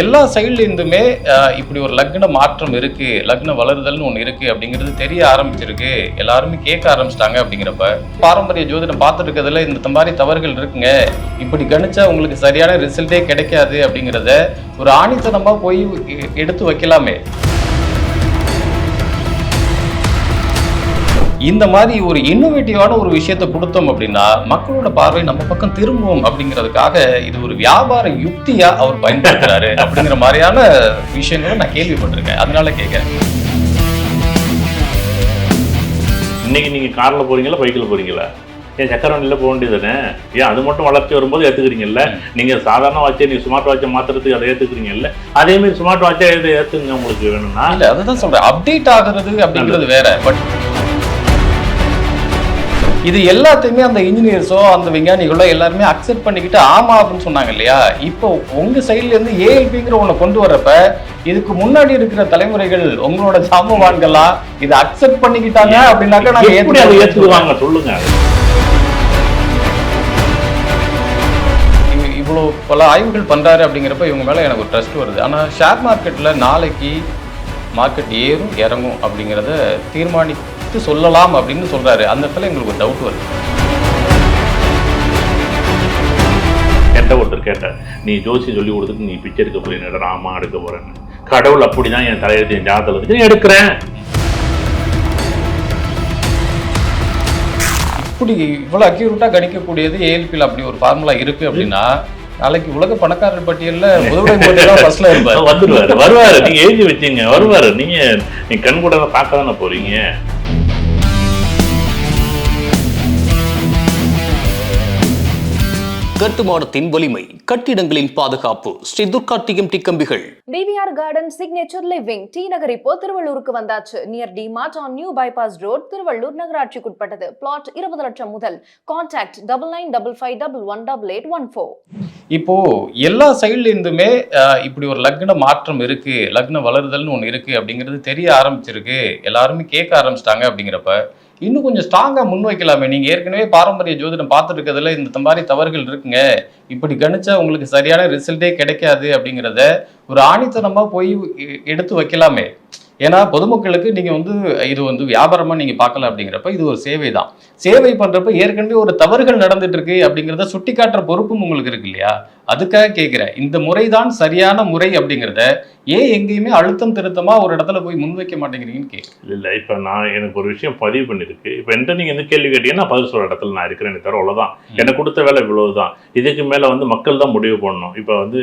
எல்லா சைட்லேருந்துமே இப்படி ஒரு லக்ன மாற்றம் இருக்கு லக்ன வளருதல்னு ஒன்று இருக்கு அப்படிங்கிறது தெரிய ஆரம்பிச்சிருக்கு. எல்லாருமே கேட்க ஆரம்பிச்சிட்டாங்க அப்படிங்கிறப்ப பாரம்பரிய ஜோதிடம் பார்த்துட்டு இருக்கிறதுல இந்த மாதிரி தவறுகள் இருக்குங்க. இப்படி கணிச்சா உங்களுக்கு சரியான ரிசல்ட்டே கிடைக்காது அப்படிங்கிறத ஒரு ஆணித்தனமாக போய் எடுத்து வைக்கலாமே. இந்த மாதிரி ஒரு இன்னோவேட்டிவான ஒரு விஷயத்தை கொடுத்தோம் அப்படின்னா மக்களோட பார்வை நம்ம பக்கம் திரும்பும் அப்படிங்கிறதுக்காக இது ஒரு வியாபார யுக்தியா அவர் பயன்படுத்துறாரு அப்படிங்கிற மாதிரியான விஷயங்களை நான் கேள்விப்பட்டிருக்கேன். அதனால கேட்கிறேன். இன்னைக்கு நீங்க கார்ல போறீங்களா பைக்கில் போறீங்களா ஏன் சக்கர வண்டியில் போக வேண்டியதுதானே? ஏன் அது மட்டும் வளர்ச்சி வரும்போது ஏத்துக்கிறீங்கல்ல? நீங்க சாதாரண வாட்சை நீங்க ஸ்மார்ட் வாட்சை மாத்துறதுக்கு அதை ஏத்துக்கிறீங்கல்ல? அதே மாதிரி ஸ்மார்ட் வாட்சை எது ஏத்துங்க உங்களுக்கு வேணும்னா? இல்ல அதுதான் சொல்றேன். அப்டேட் ஆகுறது அப்படிங்கிறது வேற. பட் இது எல்லாத்தையுமே அந்த இன்ஜினியர்ஸோ அந்த விஞ்ஞானிகளோ எல்லாருமே அக்செப்ட் பண்ணிக்கிட்டு ஆமா அப்படின்னு சொன்னாங்க இல்லையா? இப்போ உங்க சைட்ல இருந்து ஏஎல்பிங்கிற ஒண்ணு கொண்டு வர்றப்ப இதுக்கு முன்னாடி இருக்கிற தலைமுறைகள் உங்களோட சாமவான்களா இதை அக்செப்ட் பண்ணிக்கிட்டாங்க அப்படின்னாக்கா நாங்க. ஏத்துக்குவாங்க? சொல்லுங்க. இவ- இவ்வளோ பல ஆய்வுகள் பண்றாரு அப்படிங்கிறப்ப இவங்க மேல எனக்கு ஒரு ட்ரஸ்ட் வருது. ஆனா ஷேர் மார்க்கெட்ல நாளைக்கு மார்க்கெட் ஏறும் இறங்கும் அப்படிங்கிறத தீர்மானித்து சொல்லலாம் அப்படின்னு சொல்றாரு. அந்த இடத்துல எங்களுக்கு டவுட் வருது. என்கிட்ட ஒருத்தர் கேட்டார் நீ ஜோசி சொல்லி கொடுத்துட்டு நீ பிச்சை எடுக்க போறீங்க ராமா எடுக்க போறேன்னு. கடவுள் அப்படிதான் என் தலையெழுத்து என் ஜாதகத்தில் வச்சு நான் எடுக்கிறேன். இப்படி இவ்வளோ அக்யூரேட்டாக கணிக்கக்கூடியது ஏஎல்பியில் அப்படி ஒரு ஃபார்முலா இருக்கு அப்படின்னா நாளைக்கு உலக பணக்காரர் பட்டியல்ல முதல்வர் தான் ஃபர்ஸ்ட்ல இருப்பார். வந்துருவாரு வருவாரு. நீங்க எழுதி வச்சீங்க வருவாரு. நீங்க நீங்க கண் கூட பார்க்க தானே போறீங்க? கட்டுமானத்தின் வலிமை கட்டிடங்களின் பாதுகாப்பு ஸ்ரீ துர்கா டிஎம்டி கம்பிகள் TVR garden signature living T Nagar இப்போ திருவள்ளூருக்கு வந்தாச்சு. Near D Mart on new bypass road Tiruvallur நகராட்சிக்குட்பட்டது. Plot இருபது லட்சம் முதல். Contact double nine double five double one double eight one four இப்போ எல்லா சைட்ல இருந்துமே அஹ், இப்படி ஒரு லக்ன மாற்றம் இருக்கு லக்ன வளருதல்னு ஒன்று இருக்கு அப்படிங்கிறது தெரிய ஆரம்பிச்சிருக்கு. எல்லாருமே கேட்க ஆரம்பிச்சிட்டாங்க அப்படிங்கிறப்ப இன்னும் கொஞ்சம் ஸ்ட்ராங்காக முன் வைக்கலாமே நீங்கள் ஏற்கனவே பாரம்பரிய ஜோதிடம் பார்த்துட்டு இருக்கிறதுல இந்த மாதிரி தவறுகள் இருக்குங்க. இப்படி கணிச்சா உங்களுக்கு சரியான ரிசல்ட்டே கிடைக்காது அப்படிங்கிறத ஒரு ஆணித்தனமாக போய் எடுத்து வைக்கலாமே. ஏன்னா பொதுமக்களுக்கு நீங்கள் வந்து இது வந்து வியாபாரமாக நீங்கள் பார்க்கல அப்படிங்கிறப்ப இது ஒரு சேவை தான் சேவை பண்ணுறப்ப ஏற்கனவே ஒரு தவறுகள் நடந்துட்டு இருக்கு அப்படிங்கிறத சுட்டி காட்டுற பொறுப்பும் உங்களுக்கு இருக்கு இல்லையா? அதுக்காக கேட்கிறேன் இந்த முறைதான் சரியான முறை அப்படிங்கிறத ஏன் எங்கேயுமே அழுத்தம் திருத்தமா ஒரு இடத்துல போய் முன்வைக்க மாட்டேங்கிறீங்கன்னு கேட்குறேன். இல்ல இல்ல இப்ப நான் எனக்கு ஒரு விஷயம் பதிவு பண்ணிருக்கு இப்ப என்கிட்ட நீங்க எந்த கேள்வி கேட்டீங்கன்னா பதில் சொல்ற இடத்துல நான் இருக்கிறேன் தவிர அவ்வளவுதான். எனக்கு கொடுத்த வேலை இவ்வளவுதான். இதுக்கு மேல வந்து மக்கள் தான் முடிவு பண்ணணும். இப்ப வந்து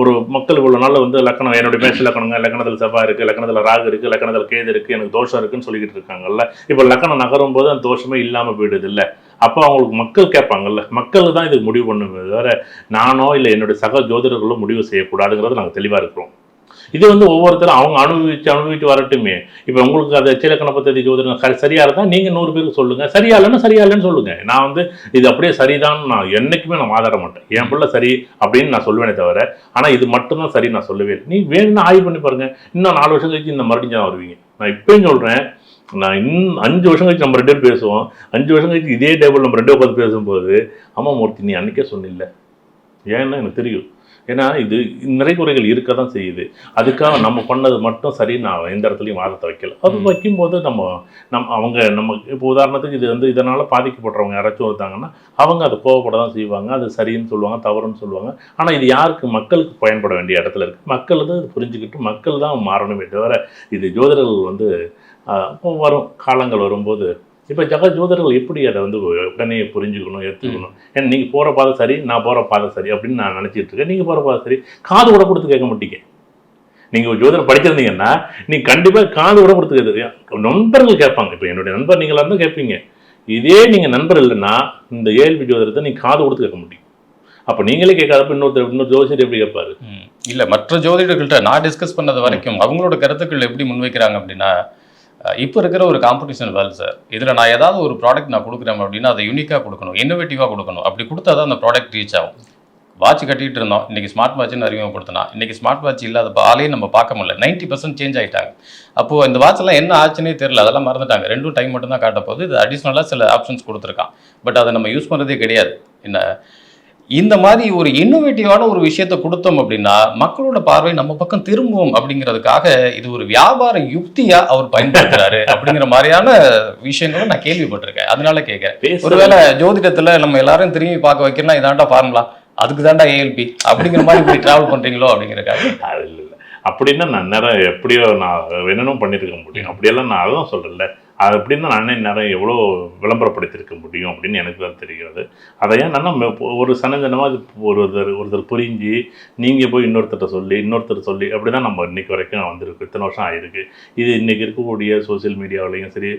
ஒரு மக்கள் இவ்வளவு நாள் வந்து லக்கணம் என்னுடைய மேஷ லக்கணங்க லக்கணத்துல செவ்வாய் இருக்கு லக்கணத்துல ராகு இருக்கு லக்கணத்துல கேது இருக்கு எனக்கு தோஷம் இருக்குன்னு சொல்லிக்கிட்டு இருக்காங்கல்ல. இப்ப லக்கணம் நகரும் போது அந்த தோஷமே இல்லாம போயிடுது இல்ல அப்போ அவங்களுக்கு மக்கள் கேட்பாங்கல்ல மக்கள் தான் இதுக்கு முடிவு பண்ணுங்க வேற நானோ இல்லை என்னுடைய சக ஜோதிடர்களோ முடிவு செய்யக்கூடாதுங்கிறது நாங்கள் தெளிவாக இருக்கிறோம். இது வந்து ஒவ்வொருத்தரும் அவங்க அனுபவிச்சு அனுபவிச்சு வரட்டுமே. இப்போ உங்களுக்கு அது எச்சிலக்கண பദ്ധதி ஜோதிடம் சரி- சரியா இருந்தால் நீங்கள் நூறு பேருக்கு சொல்லுங்க. சரியா இல்லைன்னு சரியா இல்லைன்னு சொல்லுங்க. நான் வந்து இது அப்படியே சரிதான் நான் என்றைக்குமே நான் வாதாட மாட்டேன். என் பிள்ளை சரி அப்படின்னு நான் சொல்லுவேனே தவிர ஆனால் இது மட்டும்தான் சரி நான் சொல்லவே இல்லை. நீ வேணும்னா ஆய்வு பண்ணி பாருங்க. இன்னும் நாலு வருஷம் கழிச்சு இந்த மறுபடியும் தான் வருவீங்க. நான் இப்பயும் சொல்கிறேன் நான் இன்னும் அஞ்சு வருஷம் கழிச்சு நம்ம ரெண்டு பேரும் பேசுவோம். அஞ்சு வருஷம் கழிச்சு இதே டேபிள் நம்ம ரெண்டு உட்காந்து பேசும்போது ஆமா மூர்த்தி நீ அன்னைக்கே சொன்னில்ல. ஏன்னா எனக்கு தெரியும். ஏன்னா இது நிறைய குறைகள் இருக்க தான் செய்யுது. அதுக்காக நம்ம பண்ணது மட்டும் சரி நான் எந்த இடத்துலையும் வாதத்தை வைக்கல. அது. வைக்கும்போது நம்ம நம்ம அவங்க நம்ம இப்போ உதாரணத்துக்கு இது வந்து இதனால் பாதிக்கப்படுறவங்க யாராச்சும் இருந்தாங்கன்னா அவங்க அதை கோவப்பட தான் செய்வாங்க. அது சரின்னு சொல்லுவாங்க தவறுன்னு சொல்லுவாங்க. ஆனால் இது யாருக்கு? மக்களுக்கு பயன்பட வேண்டிய இடத்துல இருக்குது மக்கள் வந்து அது புரிஞ்சுக்கிட்டு மக்கள் தான் மாறணுமே தவிர இது ஜோதிடர்கள் வந்து வரும் காலங்கள் வரும்போது இப்போ ஜக ஜோதிடர்கள் எப்படி அதை வந்து உடனே புரிஞ்சுக்கணும் ஏற்றுக்கணும் ஏன்னா நீங்கள் போகிற பாதை சரி நான் போகிற பாதை சரி அப்படின்னு நான் நினச்சிட்டு இருக்கேன். நீங்கள் போகிற பாதை சரி காது கூட கொடுத்து கேட்க மாட்டீங்க. நீங்கள் ஒரு ஜோதிடம் படிச்சிருந்தீங்கன்னா நீ கண்டிப்பாக காது கூட கொடுத்து கேட்கு நண்பர்கள் கேட்பாங்க. இப்போ என்னுடைய நண்பர் நீங்களாக இருந்தால் கேட்பீங்க. இதே நீங்கள் நண்பர் இல்லைன்னா இந்த ஏஎல்பி ஜோதிடத்தை நீ காது கொடுத்து கேட்க முடியும் அப்போ நீங்களே கேட்காதப்ப இன்னொருத்தர் இன்னொரு ஜோசியர் எப்படி கேட்பாரு. இல்ல மற்ற ஜோதிடர்கள்ட்ட நான் டிஸ்கஸ் பண்ணது வரைக்கும் அவங்களோட கருத்துக்கள் எப்படி முன்வைக்கிறாங்க அப்படின்னா இப்போ இருக்கிற ஒரு காம்படிஷன் வேல் சார் இதில் நான் ஏதாவது ஒரு ப்ராடக்ட் நான் கொடுக்குறேன் அப்படின்னா அதை யூனிக்காக கொடுக்கணும் இன்னோவேட்டிவாக கொடுக்கணும். அப்படி கொடுத்தா தான் அந்த ப்ராடக்ட் ரீச் ஆகும். வாட்ச் கட்டிட்டு இருந்தோம். இன்னைக்கு ஸ்மார்ட் வாட்ச்னு அறிமுகப்படுத்தினா இன்னைக்கு ஸ்மார்ட் வாட்ச் இல்லாத ஆளையும் நம்ம பார்க்க முடியல. நைன்டி பர்சன்ட் சேஞ்ச் ஆகிட்டாங்க அப்போது இந்த வாட்ச்லாம் என்ன ஆச்சுன்னே தெரியல. அதெல்லாம் மறந்துட்டாங்க. ரெண்டும் டைம் மட்டும் தான் காட்ட போகுது இது அடிஷ்னலாக சில ஆப்ஷன்ஸ் கொடுத்துருக்கான். பட் அதை நம்ம யூஸ் பண்ணுறதே கிடையாது. என்ன? இந்த மாதிரி ஒரு இன்னோவேட்டிவான ஒரு விஷயத்த கொடுத்தோம் அப்படின்னா மக்களோட பார்வை நம்ம பக்கம் திரும்பும் அப்படிங்கிறதுக்காக இது ஒரு வியாபார யுக்தியா அவர் பயன்படுத்துறாரு அப்படிங்கிற மாதிரியான விஷயங்களும் நான் கேள்விப்பட்டிருக்கேன். அதனால கேட்கிறேன். ஒருவேளை ஜோதிடத்துல நம்ம எல்லாரும் திரும்பி பார்க்க வைக்கணும்னா இதாண்டா ஃபார்முலா அதுக்கு தாண்டா ஏஎல்பி அப்படிங்கிற மாதிரி இப்படி டிராவல் பண்றீங்களோ அப்படிங்கிறக்காக அப்படின்னா நான் நேரம் எப்படியோ நான் என்னென்ன பண்ணியிருக்க முடியும். அப்படியெல்லாம் நான் அதான் சொல்கிறேன்ல அது அப்படின்னா நானே நேரம் எவ்வளோ விளம்பரப்படுத்தியிருக்க முடியும் அப்படின்னு எனக்கு தான் தெரிகிறது. அதை ஏன் நான் ஒரு சனஞ்சனமாக அது ஒருத்தர் ஒருத்தர் புரிஞ்சு நீங்கள் போய் இன்னொருத்தர்கிட்ட சொல்லி இன்னொருத்தர் சொல்லி அப்படி தான் நம்ம இன்னைக்கு வரைக்கும் வந்திருக்கு இத்தனை வருஷம் ஆயிருக்கு. இது இன்னைக்கு இருக்கக்கூடிய சோஷியல் மீடியாவிலையும் சரி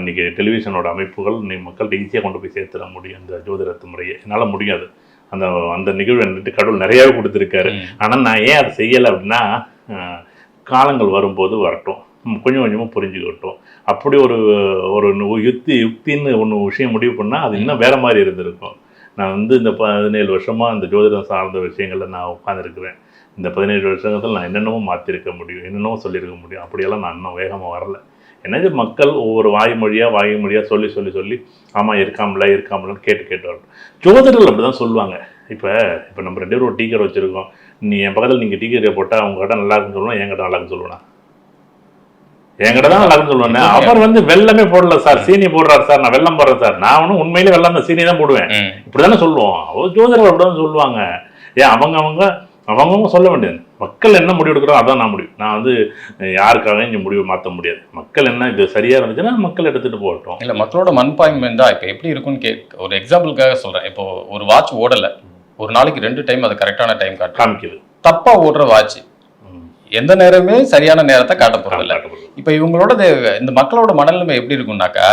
இன்னைக்கு டெலிவிஷனோட அமைப்புகள் இன்னைக்கு மக்கள்கிட்ட ஈஸியாக கொண்டு போய் சேர்த்துட முடியும். இந்த ஜோதிடத்து முறையை என்னால் முடியாது. அந்த அந்த நிகழ்வு வந்துட்டு கடவுள் நிறையாவே கொடுத்துருக்காரு. ஆனால் நான் ஏன் அதை செய்யலை அப்படின்னா காலங்கள் வரும்போது வரட்டும். கொஞ்சம் கொஞ்சமாக புரிஞ்சுக்கட்டும். அப்படி ஒரு ஒரு யுக்தி யுக்தின்னு ஒன்று விஷயம் முடிவு பண்ணால் அது இன்னும் வேற மாதிரி இருந்திருக்கும். நான் வந்து இந்த பதினேழு வருஷமாக இந்த ஜோதிடம் சார்ந்த விஷயங்களில் நான் உட்காந்துருக்குறேன் இந்த பதினேழு வருஷத்தில் நான் என்னென்னமோ மாற்றிருக்க முடியும் என்னென்னமோ சொல்லியிருக்க முடியும். அப்படியெல்லாம் நான் இன்னும் வேகமாக வரல. என்னது மக்கள் ஒவ்வொரு வாய்மொழியாக வாய்மொழியாக சொல்லி சொல்லி சொல்லி ஆமாம் இருக்காமல இருக்காமலன்னு கேட்டு கேட்டு வரணும். ஜோதிடர்கள் அப்படி தான் சொல்லுவாங்க. இப்போ இப்போ நம்ம ரெண்டு பேரும் ஒரு டீக்கர் வச்சுருக்கோம். நீ என் பக்கத்தில் நீங்கள் டீக்கரை போட்டால் அவங்க கிட்ட நல்லா இருக்குன்னு சொல்லுவேன்? என்கிட்ட நல்லா இருக்குன்னு சொல்லுவேன்? என்கிட்ட தான் நல்லா இருக்குன்னு சொல்லுவேன் அவர் வந்து வெள்ளமே போடல சார் சீனி போடுறாரு சார் நான் வெள்ளம் போடுறேன் சார். நான் ஒன்றும் உண்மையிலே வெள்ளம் தான் சீனி தான் போடுவேன். ம். இப்படிதானே சொல்லுவோம். அவர் ஜோதிடர் அப்படிதான் சொல்லுவாங்க. ஏன் அவங்க அவங்க அவங்கவுங்க சொல்ல வேண்டியது. மக்கள் என்ன முடிவு எடுக்கிறோம் அதான் நான் முடிவு. நான் வந்து யாருக்காக இங்கே முடிவு மாற்ற முடியாது. மக்கள் என்ன இது சரியா இருந்துச்சுன்னா மக்கள் எடுத்துட்டு போகட்டும். இல்ல மக்களோட மண்பாய்மை தான் இப்போ எப்படி இருக்குன்னு கே ஒரு எக்ஸாம்பிளுக்காக சொல்றேன். இப்போ ஒரு வாட்ச் ஓடல. ஒரு நாளைக்கு ரெண்டு டைம் அது கரெக்டான டைம் காமிக்குது. தப்பா ஓடுற வாட்ச். எந்த நேரமே சரியான நேரத்தை காட்ட போறதில்ல. இப்போ இவங்களோட இந்த மக்களோட மனநிலைமை எப்படி இருக்கும்னாக்கா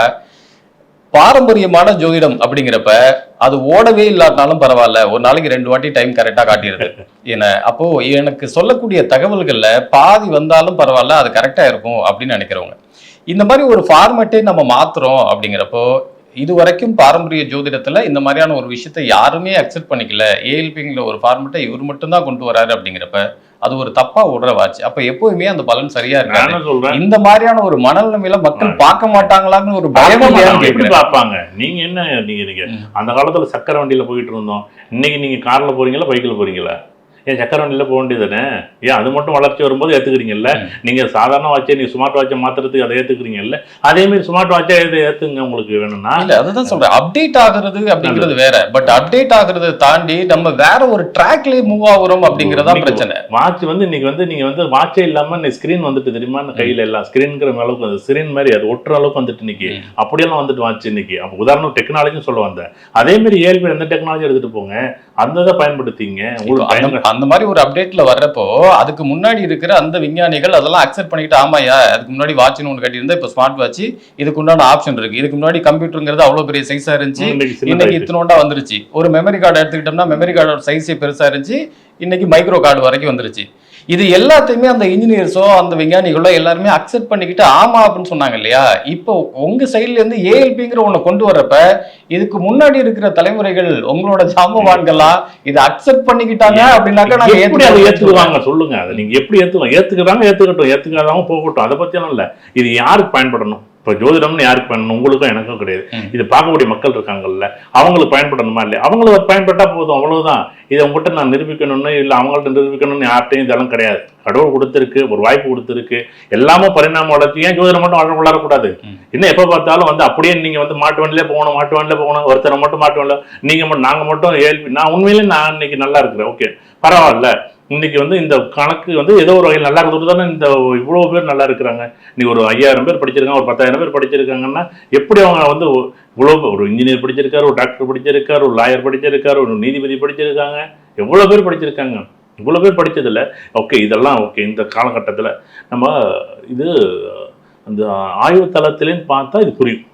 பாரம்பரியமான ஜோதிடம் அப்படிங்கிறப்ப அது ஓடவே இல்லாட்டினாலும் பரவாயில்ல ஒரு நாளைக்கு ரெண்டு வாட்டி டைம் கரெக்டா காட்டிடுது. என்ன? அப்போ எனக்கு சொல்லக்கூடிய தகவல்கள்ல பாதி வந்தாலும் பரவாயில்ல அது கரெக்டா இருக்கும் அப்படின்னு நினைக்கிறவங்க. இந்த மாதிரி ஒரு ஃபார்மேட்டே நம்ம மாத்துறோம் அப்படிங்கிறப்போ இது வரைக்கும் பாரம்பரிய ஜோதிடத்துல இந்த மாதிரியான ஒரு விஷயத்தை யாருமே அக்செப்ட் பண்ணிக்கல. ஏஎல்பிங்கிற ஒரு ஃபார்மேட்டை இவர் மட்டும்தான் கொண்டு வராரு அப்படிங்கிறப்ப அது ஒரு தப்பா ஓடுற வாட்ச் அப்ப எப்பவுமே அந்த பலன் சரியா சொல்றேன். இந்த மாதிரியான ஒரு மனநிலைமையில மக்கள் பார்க்க மாட்டாங்களான்னு ஒரு பயம். எப்படி. பார்ப்பாங்க? நீங்க என்ன நீங்க. அந்த காலத்துல சக்கர வண்டியில போயிட்டு இருந்தோம். இன்னைக்கு நீங்க கார்ல போறீங்களா? பைக்ல போறீங்களா? ஏன் சக்கர வண்டியில போக வேண்டியதுதானே? ஏன் அது மட்டும் வளர்ச்சி வரும்போது ஏத்துக்கிறீங்கல்ல? ம். நீங்க சாதாரண வாட்சை நீங்க ஸ்மார்ட் வாட்சை மாத்துறதுக்கு அதை ஏத்துக்கிறீங்கல்ல? அதே மாதிரி ஸ்மார்ட் வாட்சை எது ஏத்துங்க உங்களுக்கு வேணும்னா? இல்ல அதுதான் சொல்றேன். அப்டேட் ஆகுறது அப்படிங்கிறது வேற. பட் அப்டேட் ஆகுறதை தாண்டி நம்ம வேற ஒரு ட்ராக்லயே மூவ் ஆகுறோம் அப்படிங்கறதா பிரச்சனை. வாட்ச் வந்து இன்னைக்கு வந்து நீங்க வந்து வாட்சே இல்லாம நீ ஸ்கிரீன் வந்துட்டு தெரியுமா? கையில எல்லாம் ஸ்கிரீன்ங்கிற அளவுக்கு வந்து ஸ்கிரீன் மாதிரி அது ஒட்டுற அளவுக்கு வந்துட்டு இன்னைக்கு. அப்படியெல்லாம் வந்துட்டு வாட்ச் இன்னைக்கு. அப்போ உதாரணம் டெக்னாலஜின்னு சொல்ல வந்தேன். அதே மாதிரி ஏழு பேர் எந்த டெக்னாலஜி எடுத்துட்டு போங்க? அந்த இதை பயன்படுத்திங்க. உங்களுக்கு அந்த மாதிரி ஒரு அப்டேட்ல வர்றப்போ அதுக்கு முன்னாடி இருக்கிற அந்த விஞ்ஞானிகள் அதெல்லாம் அக்செப்ட் பண்ணிட்டு ஆமாயா அதுக்கு முன்னாடி வாட்ச்னு ஒன்று கட்டியிருந்தா இப்போ ஸ்மார்ட் வாட்ச் இதுக்கு உண்டான ஆப்ஷன் இருக்கு. இதுக்கு முன்னாடி கம்ப்யூட்டருங்கிறது அவ்வளவு பெரிய சைஸா இருந்துச்சு. இன்னைக்கு இத்தனோண்டா வந்துருச்சு. ஒரு மெமரி கார்டு எடுத்துக்கிட்டோம்னா மெமரி கார்டோட சைஸே பெருசா இருந்துச்சு. இன்னைக்கு மைக்ரோ கார்டு வரைக்கும் வந்துருச்சு. இது எல்லாத்தையுமே அந்த இன்ஜினியர்ஸோ அந்த விஞ்ஞானிகளோ எல்லாருமே அக்செப்ட் பண்ணிக்கிட்டு ஆமா அப்படின்னு சொன்னாங்க இல்லையா? இப்போ உங்க சைட்ல இருந்து ஏஎல்பிங்கிற ஒண்ணு கொண்டு வர்றப்ப இதுக்கு முன்னாடி இருக்கிற தலைமுறைகள் உங்களோட ஜாமவான்கள்லாம் இதை அக்செப்ட் பண்ணிக்கிட்டாங்க அப்படின்னாக்கா நாங்க எப்படி அதை. ஏத்துக்குவாங்க? சொல்லுங்க அதை நீங்க எப்படி ஏத்துக்கலாம்? ஏத்துக்கிறாங்க ஏத்துக்கட்டும். ஏத்துக்காதவங்க போகட்டும். அதை பத்தி எல்லாம் இல்ல. இது யாருக்கு பயன்படணும்? இப்ப ஜோதிடம்னு யாருக்கு பயன்படணும் உங்களுக்கும் எனக்கும் கிடையாது. இது பார்க்கக்கூடிய மக்கள் இருக்காங்கல்ல அவங்களுக்கு பயன்படணுமா இல்லையா? அவங்களுக்கு அது பயன்பட்டா போதும் அவ்வளவுதான். இதை உங்ககிட்ட நான் நிரூபிக்கணும்னு இல்ல அவங்கள்ட்ட நிரூபிக்கணும்னு யார்ட்டையும் இதெல்லாம் கிடையாது. கடவுள் கொடுத்துருக்கு ஒரு வாய்ப்பு கொடுத்துருக்கு. எல்லாமே பரிணாம வளர்ச்சி ஏன் ஜோதிடம் மட்டும் வளர வளரக்கூடாது. இன்னும் எப்ப பார்த்தாலும் வந்து அப்படியே நீங்க வந்து மாட்டு வண்டியிலே போகணும் மாட்டு வண்டியிலே போகணும் ஒருத்தரை மட்டும் மாட்டு வண்டியில நீங்க மட்டும் நாங்க மட்டும் ஏழ்வி நான் உண்மையிலே நான் இன்னைக்கு நல்லா இருக்கிறேன் ஓகே. பரவாயில்ல. இன்னைக்கு வந்து இந்த கணக்கு வந்து ஏதோ ஒரு வகையில் நல்லா இருக்கிறது தானே இந்த இவ்வளோ பேர் நல்லா இருக்கிறாங்க. இன்னைக்கு ஒரு ஐயாயிரம் பேர் படிச்சிருக்காங்க ஒரு பத்தாயிரம் பேர் படிச்சிருக்காங்கன்னா எப்படி அவங்க வந்து இவ்வளோ ஒரு இன்ஜினியர் படிச்சிருக்காரு ஒரு டாக்டர் படிச்சிருக்காரு ஒரு லாயர் படிச்சிருக்காரு ஒரு நீதிபதி படிச்சிருக்காங்க. எவ்வளோ பேர் படிச்சிருக்காங்க? இவ்வளோ பேர் படித்ததில்ல ஓகே இதெல்லாம் ஓகே. இந்த காலகட்டத்தில் நம்ம இது அந்த ஆய்வு பார்த்தா இது புரியும்.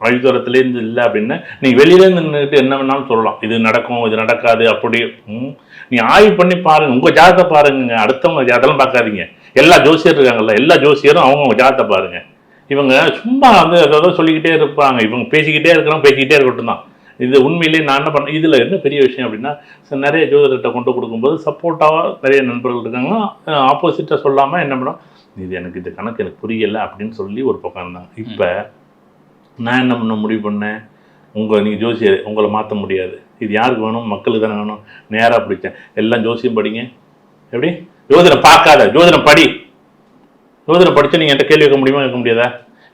ஆய்வுத்தளத்திலேருந்து இல்லை அப்படின்னா நீ வெளியில நின்றுட்டு என்ன வேணாலும் சொல்லலாம். இது நடக்கும் இது நடக்காது அப்படி. ம். நீ ஆய்வு பண்ணி பாருங்க உங்க ஜாதகத்தை பாருங்க அடுத்தவங்க ஜாதகம் பார்க்காதீங்க. எல்லா ஜோசியர் இருக்காங்கல்ல எல்லா ஜோசியரும் அவங்க ஜாதகத்தை பாருங்க. இவங்க சும்மா வந்து ஏதாவது சொல்லிக்கிட்டே இருப்பாங்க. இவங்க பேசிக்கிட்டே இருக்கிறவங்க பேசிக்கிட்டே இருக்கட்டும் தான். இது உண்மையிலேயே நான் என்ன பண்ண இதில் என்ன பெரிய விஷயம் அப்படின்னா நிறைய ஜோதிடர்கிட்ட கொண்டு கொடுக்கும்போது சப்போர்ட்டாக நிறைய நண்பர்கள் இருக்காங்க ஆப்போசிட்டாக சொல்லாமல் என்ன பண்ணோம் இது எனக்கு இந்த கணக்கு எனக்கு புரியலை அப்படின்னு சொல்லி ஒரு பக்கம் இருந்தாங்க. இப்போ நான் என்ன பண்ண முடிவு பண்ணேன்? உங்கள் நீங்கள் ஜோசியர் உங்களை மாற்ற முடியாது. இது யாருக்கு வேணும்? மக்களுக்கு தானே வேணும். நேராக பிடிச்சேன். எல்லாம் ஜோசியம் படிங்க. எப்படி? ஜோதிடம் பார்க்காத. ஜோதிடம் படி. ஜோதிடம் படிச்சு நீங்க என்கிட்ட கேள்வி கேட்க முடியுமா? கேட்க முடியாதா?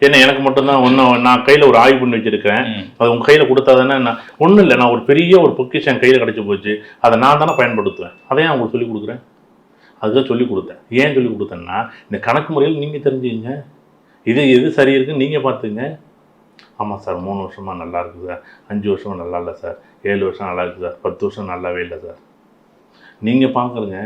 என்ன எனக்கு மட்டும்தான் ஒன்றும் நான் கையில் ஒரு ஆய்வு பண்ணி வச்சிருக்கேன். அது உங்கள் கையில் கொடுத்தா தானே நான் ஒன்றும் இல்லை. நான் ஒரு பெரிய ஒரு பொக்கிஷம் என் கையில் கிடச்சி போச்சு. அதை நான் தானே பயன்படுத்துவேன். அதை ஏன் உங்களுக்கு சொல்லி கொடுக்குறேன்? அதுதான் சொல்லி கொடுத்தேன். ஏன் சொல்லி கொடுத்தேன்னா இந்த கணக்கு முறையில் நீங்கள் தெரிஞ்சுங்க இது எது சரி இருக்குன்னு நீங்கள் பார்த்துங்க ஆமாம் சார் மூணு வருஷமாக நல்லா இருக்குது சார். அஞ்சு வருஷமா நல்லா இல்லை சார். ஏழு வருஷம் நல்லா இருக்குது சார். பத்து வருஷம் நல்லாவே இல்லை சார். நீங்கள் பார்க்குறங்க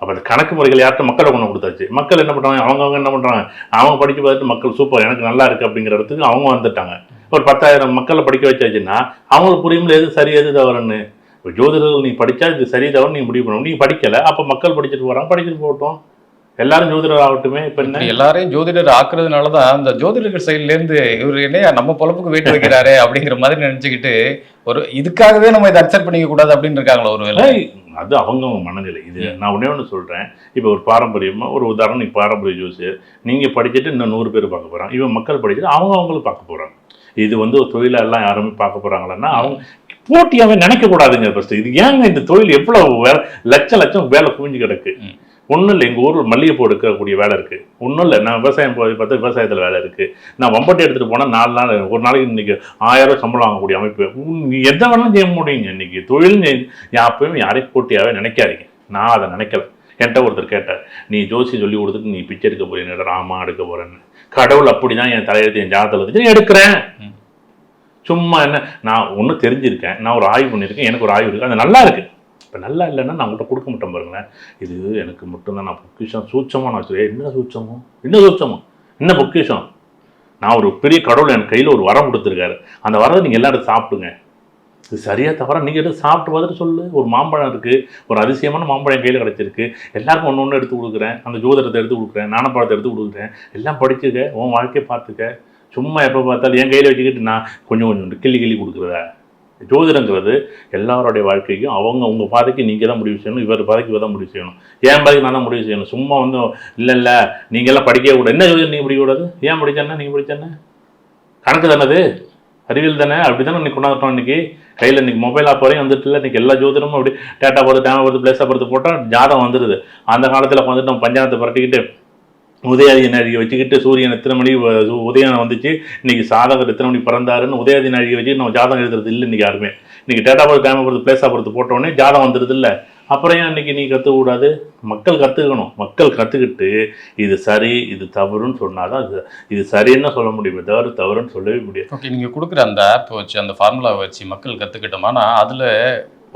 அப்போ அந்த கணக்கு முறைகள் யார்கிட்ட மக்களை கொண்டு கொடுத்தாச்சு? மக்கள் என்ன பண்ணுறாங்க அவங்கவுங்க என்ன பண்ணுறாங்க அவங்க படிக்க பார்த்துட்டு மக்கள் சூப்பர் எனக்கு நல்லா இருக்குது அப்படிங்கிற இடத்துக்கு அவங்க வந்துட்டாங்க. ஒரு பத்தாயிரம் மக்களை படிக்க வச்சாச்சுன்னா அவங்களுக்கு புரியுமில்ல எது சரி எது தவறுன்னு. இப்போ ஜோதிடர்கள் நீ படித்தா இது சரி தவறு நீ முடிவு பண்ணணும். நீ படிக்கலை அப்போ மக்கள் படிச்சுட்டு போகிறாங்க படிச்சுட்டு போகட்டும். எல்லாரும் ஜோதிடர் ஆகட்டுமே இப்போ என்ன? எல்லாரையும் ஜோதிடர் ஆக்குறதுனால தான் அந்த ஜோதிடர்கள் சைடுல இருந்து இவர் என்னையா நம்ம பொழப்புக்கு வெயிட் வைக்கிறாரு அப்படிங்கிற மாதிரி நினைச்சுக்கிட்டு ஒரு இதுக்காகவே நம்ம இதை அக்செப்ட் பண்ணிக்க கூடாது அப்படின்னு இருக்காங்களா ஒரு அது அவங்கவங்க மனநிலை. இது நான் ஒண்ணே ஒன்று சொல்கிறேன் இப்போ ஒரு பாரம்பரியமாக ஒரு உதாரணம் நீ பாரம்பரிய ஜோசியர். நீங்கள் படிச்சுட்டு இன்னும் நூறு பேர் பார்க்க போகிறாங்க இவன் மக்கள் படிச்சுட்டு அவங்க அவங்களும் பார்க்க போகிறாங்க இது வந்து ஒரு தொழிலா எல்லாம் யாருமே பார்க்க போகிறாங்களன்னா அவங்க போட்டியாவே நினைக்க கூடாதுங்க ஃபர்ஸ்ட் இது ஏங்க இந்த தொழில் எவ்வளவு வேலை லட்சம் லட்சம் வேலை குவிஞ்சு கிடக்கு. ஒன்றும் இல்லை எங்கள் ஊரில் மல்லிகைப்பூ எடுக்கக்கூடிய வேலை இருக்குது ஒன்றும் இல்லை நான் விவசாயம் போய் பார்த்தா விவசாயத்தில் வேலை இருக்குது நான் வம்பட்டி எடுத்துகிட்டு போனால் நாலு நாள் ஒரு நாளைக்கு இன்னைக்கு ஆயிரம் சம்பளம் வாங்கக்கூடிய அமைப்பு. நீ எந்த வேணாலும் செய்ய முடியுங்க இன்னைக்கு தொழில் எப்பயும் யாரையும் போட்டியாகவே நினைக்காதீங்க. நான் அதை நினைக்கல. என்கிட்ட ஒருத்தர் கேட்டார் நீ ஜோசி சொல்லி கொடுத்துட்டு நீ பிச்சை எடுக்க போறீங்க ராமா எடுக்க போறேன்னு. கடவுள் அப்படிதான் என் தலையெழுத்து என் ஜாதகத்தில் இருந்துச்சு எடுக்கிறேன். சும்மா என்ன நான் ஒன்றும் தெரிஞ்சிருக்கேன். நான் ஒரு ஆய்வு பண்ணியிருக்கேன். எனக்கு ஒரு ஆய்வு இருக்குது அது நல்லா இருக்கு. இப்போ நல்லா இல்லைன்னா நான் உங்கள்கிட்ட கொடுக்க மாட்டேன் பாருங்களேன். இது எனக்கு மட்டும்தான் நான் பொக்கிஷம் சூட்சமாக நான் வச்சுருக்கேன். என்ன சூட்சமோ? என்ன சூட்சமோ? என்ன பொக்கிஷம்? நான் ஒரு பெரிய கடவுள் என் கையில் ஒரு வரம் கொடுத்துருக்காரு. அந்த வரத்தை நீங்கள் எல்லாரும் சாப்பிடுங்க. இது சரியாக தவறா? நீங்கள் எடுத்து சாப்பிட்டு பார்த்துட்டு சொல்லு. ஒரு மாம்பழம் இருக்குது ஒரு அதிசயமான மாம்பழம் என் கையில் கிடச்சிருக்கு. எல்லாருக்கும் ஒன்று ஒன்று எடுத்து கொடுக்குறேன். அந்த ஜோதிடத்தை எடுத்து கொடுக்குறேன். நாணப்பழத்தை எடுத்து கொடுக்குறேன். எல்லாம் படிச்சுக்க. உன் வாழ்க்கையை பார்த்துக்க. சும்மா எப்போ பார்த்தாலும் என் கையில் வச்சுக்கிட்டு நான் கொஞ்சம் கொஞ்சம் கிள்ளி கிள்ளி கொடுக்குறதா? ஜோதிடங்கிறது எல்லாருடைய வாழ்க்கைக்கும் அவங்க உங்க பாதைக்கு நீங்கள் தான் முடிவு செய்யணும் இவர் பாதைக்கு இவர் தான் முடிவு செய்யணும். என் பாதைக்கு நான் தான் முடிவு செய்யணும். சும்மா வந்து இல்லை இல்லை நீங்க எல்லாம் படிக்கவே கூடாது. என்ன ஜோதிடம் நீங்கள் படிக்கக்கூடாது ஏன் படிச்சேன்னா நீங்கள் படிச்சேன்னா கணக்கு தானே அது? அறிவியல் தானே? அப்படி தானே இன்னைக்கு கொண்டாடுறோம் இன்னைக்கு? கையில் இன்றைக்கி மொபைல் ஆப் வரையும் வந்துட்டு இல்லை எல்லா ஜோதிடமும் அப்படி டேட்டா பார்த்து டேமா பார்த்து பிளேஸாக பார்த்து போட்டால் ஜாதகம் வந்துடுது அந்த காலத்தில் வந்துட்டு நம்ம பஞ்சாயத்தை புரட்டிக்கிட்டு உதயாதி நாழிகை வச்சுக்கிட்டு சூரியன் எத்தனை மணி உதயம் வந்துச்சு இன்னைக்கு சாதகர் எத்தனை மணி பிறந்தாருன்னு உதயாதி நாழிகை வச்சு நம்ம ஜாதகம் எழுதுறது இல்லை இன்னைக்கு யாருமே. இன்னைக்கு டேட்டா பார்த்து டைம் பார்த்து பிளேஸாக பார்த்து போட்டோடனே ஜாதகம் வந்துடுது இல்லை. அப்புறம் ஏன் இன்றைக்கி நீ கற்றுக்கூடாது மக்கள் கற்றுக்கணும் மக்கள் கற்றுக்கிட்டு இது சரி இது தவறுன்னு சொன்னாதான் அது இது சரின்னு சொல்ல முடியுமே. தவறு தவறுன்னு சொல்லவே முடியாது. ஓகே நீங்கள் கொடுக்குற அந்த ஆப் வச்சு அந்த ஃபார்முலாவை வச்சு மக்கள் கற்றுக்கிட்டோமானா அதில்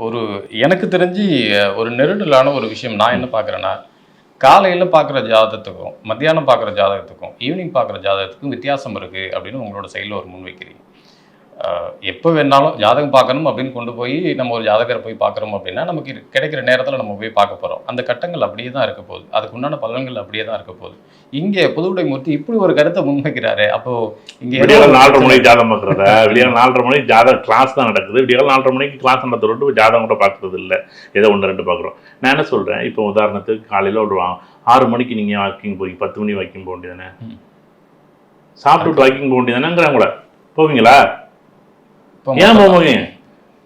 ஒரு எனக்கு தெரிஞ்சு ஒரு நெருடலான ஒரு விஷயம் நான் என்ன பார்க்குறேன்னா காலையில் பார்க்குற ஜாதகத்துக்கும் மத்தியானம் பார்க்குற ஜாதகத்துக்கும் ஈவினிங் பார்க்குற ஜாதகத்துக்கும் வித்தியாசம் இருக்குது அப்படின்னு உங்களோட சைடில் ஒரு முன்வைக்கிறீங்க. அஹ், எப்போ வேணாலும் ஜாதகம் பார்க்கணும் அப்படின்னு கொண்டு போய் நம்ம ஒரு ஜாதகரை போய் பார்க்குறோம் அப்படின்னா நமக்கு கிடைக்கிற நேரத்தில் நம்ம போய் பார்க்க போகிறோம் அந்த கட்டங்கள் அப்படியே தான் இருக்க போகுது. அதுக்கு உண்டான பலன்கள் அப்படியே தான் இருக்க போகுது. இங்கே புதுவுடை மூர்த்தி இப்படி ஒரு கருத்தை முன்வைக்கிறாரு அப்போ இங்கே நாலரை மணிக்கு ஜாதகம் பார்க்குறத? விடியகாலம் நாலரை மணிக்கு ஜாதகம் கிளாஸ் தான் நடக்குது. விடியகாலம் நாலரை மணிக்கு கிளாஸ் நடத்துற விட்டு ஜாதகம் கூட பார்க்குறது இல்லை. ஏதோ ஒன்று ரெண்டு பார்க்குறோம். நான் என்ன சொல்கிறேன் இப்போ உதாரணத்துக்கு காலையில் ஒரு ஆறு மணிக்கு நீங்கள் வாக்கிங் போய் பத்து மணி வாக்கிங் போக வேண்டியதானே. சாப்பிட்டுட்டு வாக்கிங் போக வேண்டியதானேங்கிறேன் கூட போவீங்களா? ஏன் போவீங்க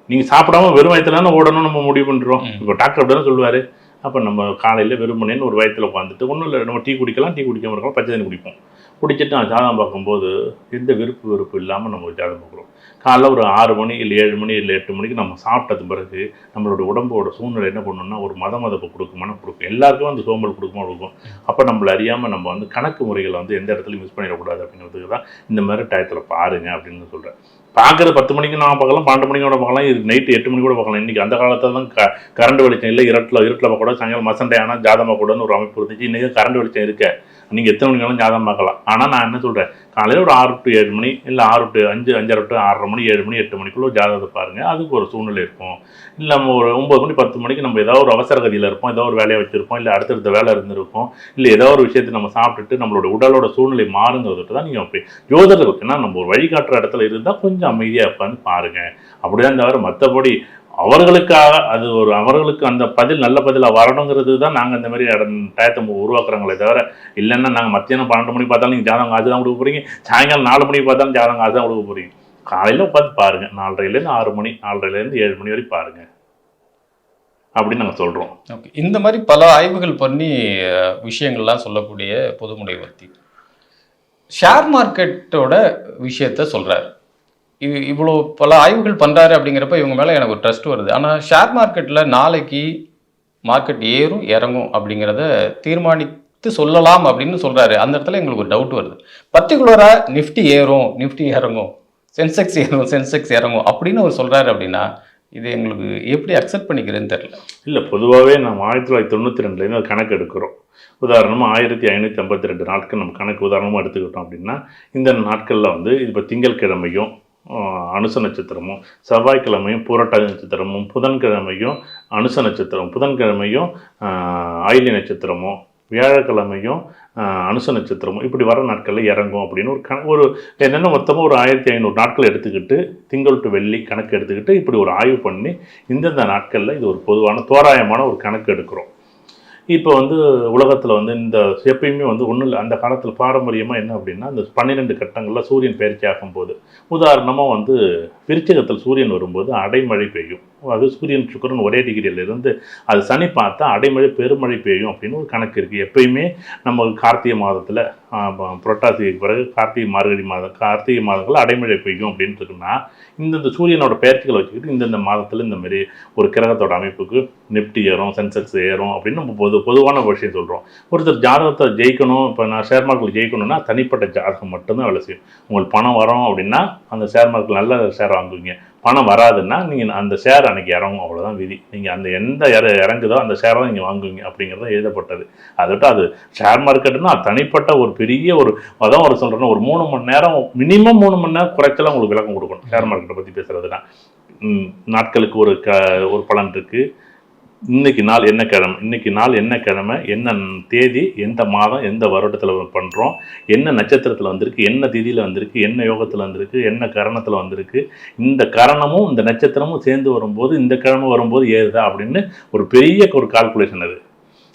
நீங்கள் சாப்பிடாம வெறும் வயிற்றுலான ஓடணும்னு நம்ம முடிவு பண்ணுறோம். இப்போ டாக்டர் அப்படி சொல்லுவார். அப்போ நம்ம காலையில் வெறுமனேன்னு ஒரு வயித்துல உட்காந்துட்டு ஒன்றும் இல்லை நம்ம டீ குடிக்கலாம் டீ குடிக்காம இருக்கலாம் பச்சை தண்ணி குடிப்போம். பிடிச்சிட்டு நான் ஜாதகம் பார்க்கும்போது எந்த விருப்பு வெறுப்பு இல்லாமல் நம்ம ஜாதகம் பார்க்குறோம். காலைல ஒரு ஆறு மணி இல்லை ஏழு மணி இல்லை எட்டு மணிக்கு நம்ம சாப்பிட்டது பிறகு நம்மளோட உடம்போட சூழ்நிலை என்ன பண்ணணும்னா ஒரு மத மதப்பு கொடுக்குமானா கொடுக்கும் எல்லாருக்கும் அந்த சோம்பல் கொடுக்குமா கொடுக்கும். அப்போ நம்மள அறியாமல் நம்ம வந்து கணக்கு முறைகளை வந்து எந்த இடத்துலையும் மிஸ் பண்ணிடக்கூடாது அப்படிங்கிறதுக்கு தான் இந்த மாதிரி டயத்தில் பாருங்க அப்படின்னு சொல்கிறேன் பார்க்குறது பத்து மணிக்கு நான் பார்க்கலாம் பன்னெண்டு மணிக்கு கூட பார்க்கலாம் இது நைட்டு எட்டு மணி கூட பார்க்கலாம். இன்றைக்கி அந்த காலத்தில் தான் க கரண்ட் வெளிச்சம் இல்லை இருட்டில் இருட்டில் பார்க்க கூட சாயங்காலம் மசண்டே ஆனால் ஜாதமாக கூடன்னு ஒரு அமைப்பு இருந்துச்சு. இன்றைக்கி கரண்ட் வெளிச்சம் இருக்குது நீங்கள் எத்தனை மணிக்காலும் ஜாதகம் பார்க்கலாம். ஆனால் நான் என்ன சொல்கிறேன் காலையில் ஒரு ஆறு டு ஏழு மணி இல்லை ஆறு டு அஞ்சு அஞ்சரை டு ஆறரை மணி ஏழு மணி எட்டு மணிக்குள்ள ஒரு ஜாதகத்தை பாருங்கள் அதுக்கு ஒரு சூழ்நிலை இருக்கும். இல்லை நம்ம ஒரு ஒம்பது மணி பத்து மணிக்கு நம்ம ஏதோ ஒரு அவசர கதியில் இருப்போம். ஏதோ ஒரு வேலையை வச்சுருப்போம். இல்லை அடுத்தடுத்த வேலை இருந்திருக்கும். இல்லை ஏதோ ஒரு விஷயத்தை நம்ம சாப்பிட்டுட்டு நம்மளோட உடலோட சூழ்நிலை மாறுங்கிறதுட்டு தான் நீங்கள் போய் ஜோதிடர்கள் ஏன்னா நம்ம ஒரு வழிகாட்டுற இடத்துல இருந்தால் கொஞ்சம் அமைதியாக உட்காந்து அப்படி தான் தவிர மற்றபடி அவர்களுக்காக அது ஒரு அவர்களுக்கு அந்த பதில் நல்ல பதிலாக வரணுங்கிறது தான் நாங்கள் இந்த மாதிரி இடம் டயத்தை உருவாக்குறாங்களே தவிர இல்லைன்னா நாங்கள் மத்தியானம் பன்னெண்டு மணி பார்த்தாலும் நீங்கள் ஜாதகம் காசு தான் கொடுக்க போகிறீங்க சாயங்காலம் நாலு மணிக்கு பார்த்தாலும் ஜாதகம் காசு தான் கொடுக்க போகிறீங்க காலையில் உட்காந்து பாருங்கள் நாலரைலேருந்து ஆறு மணி நாலரைலேருந்து ஏழு மணி வரைக்கும் பாருங்கள் அப்படின்னு நாங்கள் சொல்கிறோம் ஓகே. இந்த மாதிரி பல ஆய்வுகள் பண்ணி விஷயங்கள்லாம் சொல்லக்கூடிய பொதுமுடைவர்த்தி ஷேர் மார்க்கெட்டோட விஷயத்த சொல்கிறார் இது இவ்வளோ பல ஆய்வுகள் பண்ணுறாரு அப்படிங்கிறப்ப இவங்க மேலே எனக்கு ஒரு ட்ரஸ்ட் வருது. ஆனால் ஷேர் மார்க்கெட்டில் நாளைக்கு மார்க்கெட் ஏறும் இறங்கும் அப்படிங்கிறத தீர்மானித்து சொல்லலாம் அப்படின்னு சொல்கிறாரு அந்த இடத்துல எங்களுக்கு ஒரு டவுட் வருது. பர்டிகுலராக நிஃப்டி ஏறும் நிஃப்டி இறங்கும் சென்செக்ஸ் ஏறும் சென்செக்ஸ் இறங்கும் அப்படின்னு அவர் சொல்கிறாரு அப்படின்னா இது எங்களுக்கு எப்படி அக்செப்ட் பண்ணிக்கிறேன்னு தெரில இல்லை பொதுவாகவே நம்ம ஆயிரத்தி தொள்ளாயிரத்தி தொண்ணூற்றி ரெண்டுலேருந்து ஒரு கணக்கு எடுக்கிறோம். உதாரணமாக ஆயிரத்தி ஐநூற்றி ஐம்பத்தி ரெண்டு நாட்கள் நம்ம கணக்கு உதாரணமாக எடுத்துக்கிட்டோம் அப்படின்னா இந்த நாட்களில் வந்து இப்போ திங்கட்கிழமையும் அனுச நட்சத்திரமும் செவ்வாய்க்கிழமையும் பூரட்டாதி நட்சத்திரமும் புதன்கிழமையும் அனுச நட்சத்திரம் புதன்கிழமையும் ஆஹ், ஆயிலி நட்சத்திரமும் வியாழக்கிழமையும் அனுச நட்சத்திரமும். இப்படி வர நாட்களில் இறங்கும் அப்படின்னு ஒரு கண ஒரு என்னென்ன மொத்தமாக ஒரு ஆயிரத்தி ஐநூறு நாட்கள் எடுத்துக்கிட்டு திங்கள் டு வெள்ளி கணக்கு எடுத்துக்கிட்டு இப்படி ஒரு ஆய்வு பண்ணி இந்தந்த நாட்களில் இது ஒரு பொதுவான தோராயமான ஒரு கணக்கு எடுக்கிறோம். இப்போ வந்து உலகத்தில் வந்து இந்த எப்பயுமே வந்து ஒன்றும் இல்லை அந்த காலத்தில் பாரம்பரியமாக என்ன அப்படின்னா இந்த பன்னிரெண்டு கட்டங்களில் சூரியன் பயிற்சி ஆகும்போது உதாரணமாக வந்து விருச்சகத்தில் சூரியன் வரும்போது அடைமழை பெய்யும். அது சூரியன் சுக்கரன் ஒரே டிகிரியிலிருந்து அது சனி பார்த்தா அடைமழை பெருமழை பெய்யும் அப்படின்னு ஒரு கணக்கு இருக்குது எப்பயுமே நம்ம கார்த்திகை மாதத்தில் புரட்டாசிக்கு பிறகு கார்த்திகை மார்கழி மாதம் கார்த்திகை மாதங்களில் அடைமழை பெய்யும் அப்படின்னு இருக்குன்னா இந்தந்த சூரியனோட பெயர்ச்சிகளை வச்சுக்கிட்டு இந்தந்த மாதத்தில் இந்த மாதிரி ஒரு கிரகத்தோட அமைப்புக்கு நிப்டி ஏறும் சென்செக்ஸ் ஏறும் அப்படின்னு நம்ம பொது பொதுவான விஷயம் சொல்கிறோம் ஒருத்தர் ஜாதகத்தை ஜெயிக்கணும் இப்போ நான் ஷேர் மார்க்கெட் ஜெயிக்கணும்னா தனிப்பட்ட ஜாதகம் மட்டும்தான் வேலை செய்யும். உங்களுக்கு பணம் வரும் அப்படின்னா அந்த ஷேர் மார்க்கெட் நல்ல ஷேர் வாங்குவீங்க. பணம் வராதுன்னா நீங்கள் அந்த ஷேர் அன்றைக்கி இறங்கும். அவ்வளோதான் விதி. நீங்கள் அந்த எந்த இற இறங்குதோ அந்த ஷேரை தான் நீங்கள் வாங்குவீங்க அப்படிங்கிறது எழுதப்பட்டது. அதை விட்டு அது ஷேர் மார்க்கெட்டுன்னா தனிப்பட்ட ஒரு பெரிய ஒரு அதான் ஒரு சொல்கிறேன்னா ஒரு மூணு மணி நேரம் மினிமம் மூணு மணி நேரம் குறைச்சலாம் உங்களுக்கு விளக்கம் கொடுக்கணும். ஷேர் மார்க்கெட்டை பற்றி பேசுகிறதுனா நாட்களுக்கு ஒரு க ஒரு பலன் இருக்குது இன்னைக்கு நாள் என்ன கிழமை? இன்னைக்கு நாள் என்ன கிழமை? என்ன தேதி? எந்த மாதம்? எந்த வருடத்தில் பண்ணுறோம் என்ன நட்சத்திரத்தில் வந்திருக்கு? என்ன திதியில் வந்திருக்கு? என்ன யோகத்தில் வந்திருக்கு? என்ன கரணத்தில் வந்திருக்கு? இந்த கரணமும் இந்த நட்சத்திரமும் சேர்ந்து வரும்போது இந்த கிழமை வரும்போது ஏறுதா அப்படின்னு ஒரு பெரிய ஒரு கால்குலேஷன் அது.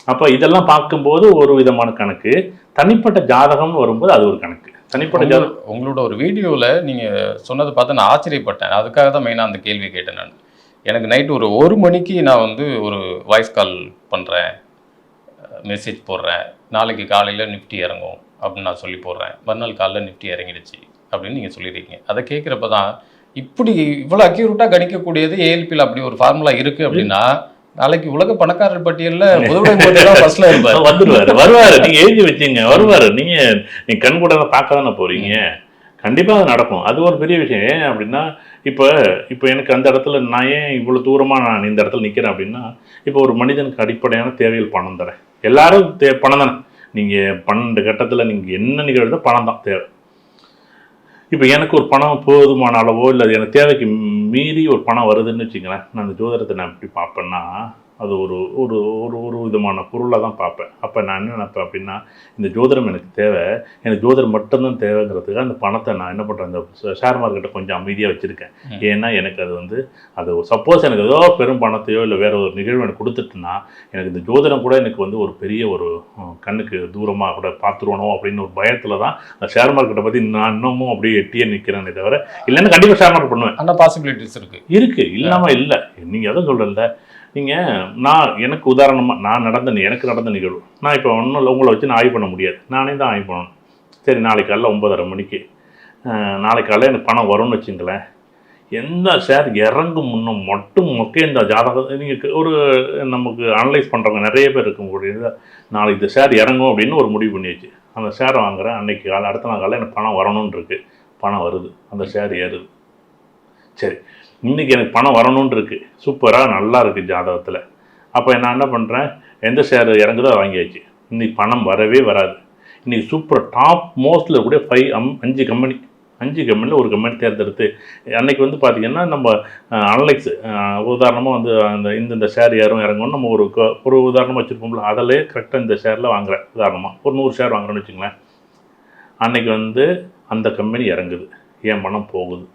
அப்போ இதெல்லாம் பார்க்கும்போது ஒரு விதமான கணக்கு. தனிப்பட்ட ஜாதகம்னு வரும்போது அது ஒரு கணக்கு. தனிப்பட்ட ஜாதகம் உங்களோட- உங்களோட ஒரு வீடியோவில் நீங்கள் சொன்னதை பார்த்து நான் ஆச்சரியப்பட்டேன். அதுக்காக தான் மெயினாக அந்த கேள்வி கேட்டேன் நான். எனக்கு நைட்டு ஒரு ஒரு மணிக்கு நான் வந்து ஒரு வாய்ஸ் கால் பண்ணுறேன் மெசேஜ் போடுறேன். நாளைக்கு காலையில் நிஃப்டி இறங்கும் அப்படின்னு நான் சொல்லி போடுறேன். மறுநாள் காலைல நிஃப்டி இறங்கிடுச்சு அப்படின்னு நீங்கள் சொல்லியிருக்கீங்க அதை கேட்குறப்ப தான் இப்படி இவ்வளோ அக்யூரேட்டாக கணிக்கக்கூடியது ஏஎல்பியில் அப்படி ஒரு ஃபார்முலா இருக்குது அப்படின்னா நாளைக்கு உலக பணக்காரர் பட்டியலில் மட்டும் தான் ஃபர்ஸ்ட்ல இருப்பார். வந்துருவாரு. வருவாரு. நீங்க எழுதி வச்சீங்க வருவாரு. நீங்க நீங்க கண் கூட பார்க்க தானே போறீங்க? கண்டிப்பா அது நடக்கும். அது ஒரு பெரிய விஷயம். ஏன் அப்படின்னா இப்போ இப்போ எனக்கு அந்த இடத்துல நான் ஏன் இவ்வளோ தூரமாக நான் இந்த இடத்துல நிற்கிறேன் அப்படின்னா இப்போ ஒரு மனிதனுக்கு அடிப்படையான தேவைகள் பணம் தரேன். எல்லாரும் தே பணம் தானே. நீங்கள் பன்னெண்டு கட்டத்தில் நீங்கள் என்ன நிகழ்வுதோ பணம் தான் தேவை. இப்போ எனக்கு ஒரு பணம் போதுமான அளவோ இல்லை எனக்கு தேவைக்கு மீறி ஒரு பணம் வருதுன்னு வச்சுங்களேன் நான் அந்த ஜோதிடத்தை நான் எப்படி பார்ப்பேன்னா அது ஒரு ஒரு ஒரு ஒரு விதமான பொருளாக தான் பார்ப்பேன். அப்போ நான் என்ன நினைப்பேன் அப்படின்னா இந்த ஜோதிடம் எனக்கு தேவை. எனக்கு ஜோதிடம் மட்டும்தான் தேவைங்கிறதுக்கு அந்த பணத்தை நான் என்ன பண்ணுறேன் இந்த ஷேர் மார்க்கெட்டை கொஞ்சம் அமைதியாக வச்சுருக்கேன். ஏன்னா எனக்கு அது வந்து அது சப்போஸ் எனக்கு ஏதோ பெரும் பணத்தையோ இல்லை வேற ஒரு நிகழ்வு எனக்கு கொடுத்துட்டுனா எனக்கு இந்த ஜோதிடம் கூட எனக்கு வந்து ஒரு பெரிய ஒரு கண்ணுக்கு தூரமாக கூட பார்த்துருவனோ அப்படின்னு ஒரு பயத்தில் தான் அந்த ஷேர் மார்க்கெட்டை பற்றி நான் இன்னமும் அப்படியே எட்டியே நிற்கிறேனே தவிர இல்லைன்னா கண்டிப்பாக ஷேர் மார்க்கெட் பண்ணுவேன். ஆனால் பாசிபிலிட்டிஸ் இருக்குது இருக்கு. இல்லாம இல்ல. நீங்க எதுவும் சொல்றல நீங்கள் நான் எனக்கு உதாரணமாக நான் நடந்த எனக்கு நடந்த நிகழ்வு. நான் இப்போ ஒன்றும் இல்லை உங்களை வச்சு நான் ஆய்வு பண்ண முடியாது. நானே தான் ஆய்வு பண்ணணும். சரி நாளைக்கு காலைல ஒன்பதரை மணிக்கு. நாளைக்கு காலைல எனக்கு பணம் வரும்னு வச்சுங்களேன். எந்த ஷேர் இறங்கும் முன்னும் மட்டும் மொக்கே இந்த ஜாதகம் நீங்கள் ஒரு நமக்கு அனலைஸ் பண்ணுறவங்க நிறைய பேர் இருக்கக்கூடிய நாளைக்கு இந்த ஷேர் இறங்கும் அப்படின்னு ஒரு முடிவு பண்ணியாச்சு. அந்த ஷேரை வாங்குகிறேன் அன்னைக்கு காலை அடுத்த நாள் காலையில் எனக்கு பணம் வரணும்னு பணம் வருது. அந்த ஷேர் ஏறுது. சரி. இன்னைக்கு எனக்கு பணம் வரணும்னு இருக்குது சூப்பராக நல்லா இருக்குது ஜாதகத்தில். அப்போ நான் என்ன பண்ணுறேன் எந்த ஷேர் இறங்குதோ வாங்கியாச்சு. இன்றைக்கி பணம் வரவே வராது. இன்றைக்கி சூப்பர் டாப் மோஸ்ட்டில் கூட ஃபைவ் அம் um, அஞ்சு கம்பெனி அஞ்சு கம்பெனியில் ஒரு கம்பெனி தேர்ந்தெடுத்து அன்றைக்கி வந்து பார்த்திங்கன்னா நம்ம அனலைக்ஸ் உதாரணமாக வந்து அந்த இந்தந்த ஷேர் யாரும் இறங்கும்னு நம்ம ஒரு ஒரு உதாரணமாக வச்சுருப்போம்ல அதிலே கரெக்டாக இந்த ஷேரில் வாங்குகிறேன் உதாரணமாக ஒரு நூறு ஷேர் வாங்குறேன்னு வச்சுங்களேன் அன்றைக்கி வந்து அந்த கம்பெனி இறங்குது. என் பணம் போகுது?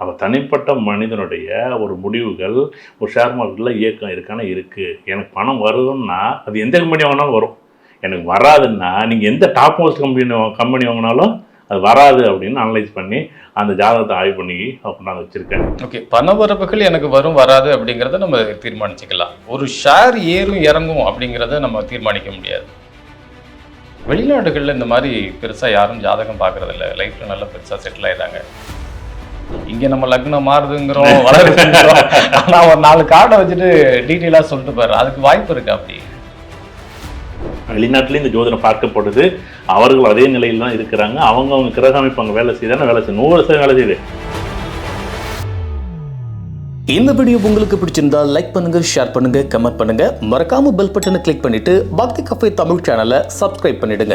அப்போ தனிப்பட்ட மனிதனுடைய ஒரு முடிவுகள் ஒரு ஷேர் மார்க்கெட்டில் இயக்கம் இருக்கான? இருக்குது எனக்கு பணம் வருதுன்னா அது எந்த கம்பெனி வாங்கினாலும் வரும். எனக்கு வராதுன்னா நீங்கள் எந்த டாப் மோஸ்ட் கம்பெனி கம்பெனி வாங்கினாலும் அது வராது அப்படின்னு அனலைஸ் பண்ணி அந்த ஜாதகத்தை ஆய்வு பண்ணி அப்போ நான் வச்சுருக்கேன் ஓகே பணவரப்புகள் எனக்கு வரும் வராது அப்படிங்கிறத நம்ம தீர்மானிச்சுக்கலாம். ஒரு ஷேர் ஏறும் இறங்கும் அப்படிங்கிறத நம்ம தீர்மானிக்க முடியாது. வெளிநாடுகளில் இந்த மாதிரி பெருசாக யாரும் ஜாதகம் பார்க்கறதில்ல. லைஃப்பில் நல்லா பெருசாக செட்டில் ஆயிடுறாங்க. இங்கே நம்ம லக்னம் மாறுதுங்கிறோம் வளருதுங்கிறோம். ஆனால் ஒரு நாலு கார்டை வச்சுட்டு டீட்டெயிலாக சொல்லிட்டு பாரு அதுக்கு வாய்ப்பு இருக்கு அப்படி? வெளிநாட்டிலேயும் இந்த ஜோதிடம் பார்க்கப்படுது. அவர்கள் அதே நிலையில் தான் இருக்கிறாங்க. அவங்க அவங்க கிரக அமைப்பு அங்கே வேலை செய்தானே வேலை செய்யும் நூறு வருஷம் வேலை செய்யுது. இந்த வீடியோ உங்களுக்கு பிடிச்சிருந்தா லைக் பண்ணுங்க ஷேர் பண்ணுங்க கமெண்ட் பண்ணுங்க. மறக்காம பெல் பட்டனை கிளிக் பண்ணிட்டு பக்தி கஃபே தமிழ் சேனலை சப்ஸ்கிரைப் பண்ணிடுங்க.